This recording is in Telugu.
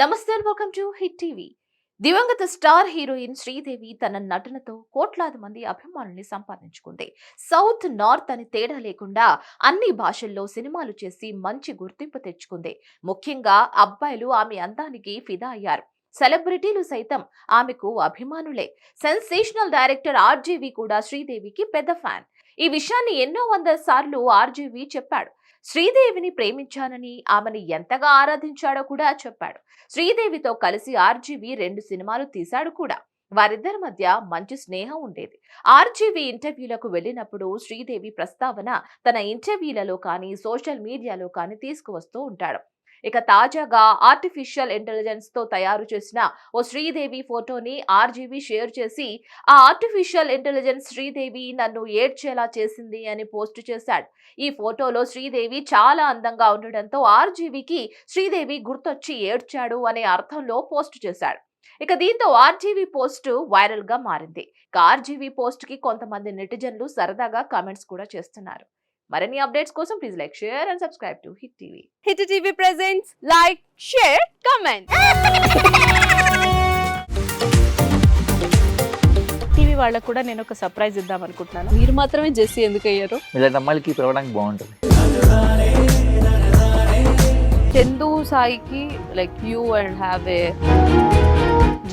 నమస్తే వెల్కమ్ టు హిట్ టీవీ. దివంగత స్టార్ హీరోయిన్ శ్రీదేవి తన నటనతో కోట్లాది మంది అభిమానుల్ని సంపాదించుకుంది. సౌత్ నార్త్ అని తేడా లేకుండా అన్ని భాషల్లో సినిమాలు చేసి మంచి గుర్తింపు తెచ్చుకుంది. ముఖ్యంగా అబ్బాయిలు ఆమె అందానికి ఫిదా అయ్యారు. సెలబ్రిటీలు సైతం ఆమెకు అభిమానులే. సెన్సేషనల్ డైరెక్టర్ ఆర్జీవి కూడా శ్రీదేవికి పెద్ద ఫ్యాన్. ఈ విషయాన్ని ఎన్నో వందల సార్లు ఆర్జీవి చెప్పాడు. శ్రీదేవిని ప్రేమించానని ఆమెను ఎంతగా ఆరాధించాడో కూడా చెప్పాడు. శ్రీదేవితో కలిసి ఆర్జీవి రెండు సినిమాలు తీశాడు కూడా. వారిద్దరి మధ్య మంచి స్నేహం ఉండేది. ఆర్జీవి ఇంటర్వ్యూలకు వెళ్ళినప్పుడు శ్రీదేవి ప్రస్తావన తన ఇంటర్వ్యూలలో కానీ సోషల్ మీడియాలో కానీ తీసుకువస్తూ ఉంటాడు. ఇక తాజాగా ఆర్టిఫిషియల్ ఇంటెలిజెన్స్తో తయారు చేసిన ఓ శ్రీదేవి ఫోటోని ఆర్జీవి షేర్ చేసి ఆ ఆర్టిఫిషియల్ ఇంటెలిజెన్స్ శ్రీదేవి నన్ను ఏడ్చేలా చేసింది అని పోస్ట్ చేశాడు. ఈ ఫోటోలో శ్రీదేవి చాలా అందంగా ఉండడంతో ఆర్జీవికి శ్రీదేవి గుర్తొచ్చి ఏడ్చాడు అనే అర్థంలో పోస్ట్ చేశాడు. ఇక దీంతో ఆర్జీవీ పోస్ట్ వైరల్గా మారింది. ఇక ఆర్జీవీ పోస్ట్కి కొంతమంది నెటిజన్లు సరదాగా కామెంట్స్ కూడా చేస్తున్నారు. మరిన్ని అప్డేట్స్ కోసం please like share and subscribe to hit TV. Hit TV presents like share comment. TV వాళ్ళకు కూడా నేను ఒక సర్ప్రైజ్ ఇద్దాం అనుకుంటున్నాను. మీరు మాత్రమే జెస్సీ ఎందుకు అయ్యారు? ఇలాంటి అమ్మాయిలకి పిలవడానికి బాగుంటుంది. చందు సాయికి like you and have a